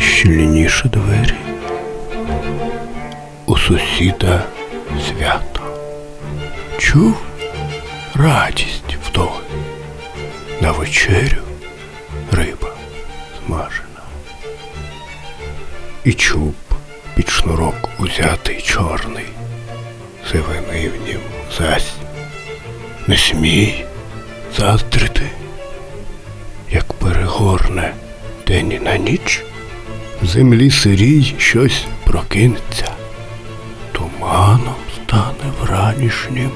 щільніше двері. У сусіда свято. Чув радість вдома. На вечерю риба смажена. І чуб під шнурок узятий чорний, сивини в нім зась. Не смій заздрити, як перегорне день і на ніч, в землі сирій щось прокинеться, туманом стане вранішнім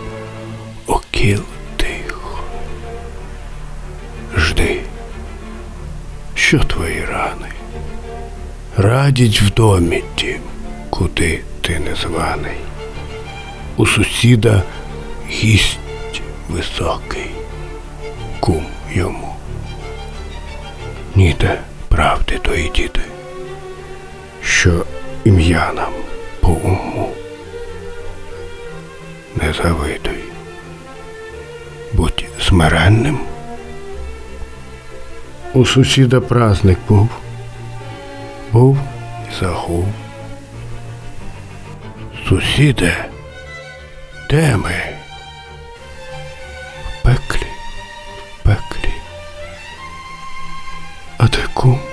окіл тихо. Жди, що твої рани? Радять в домі тім, куди ти не званий. У сусіда гість високий, кум йому. Ніде правди тої діти, що ім'я нам по уму. Не завидуй, будь смиренним. У сусіда праздник був, був і загув. Сусіде, де ми? В пеклі, в пеклі. А де кум?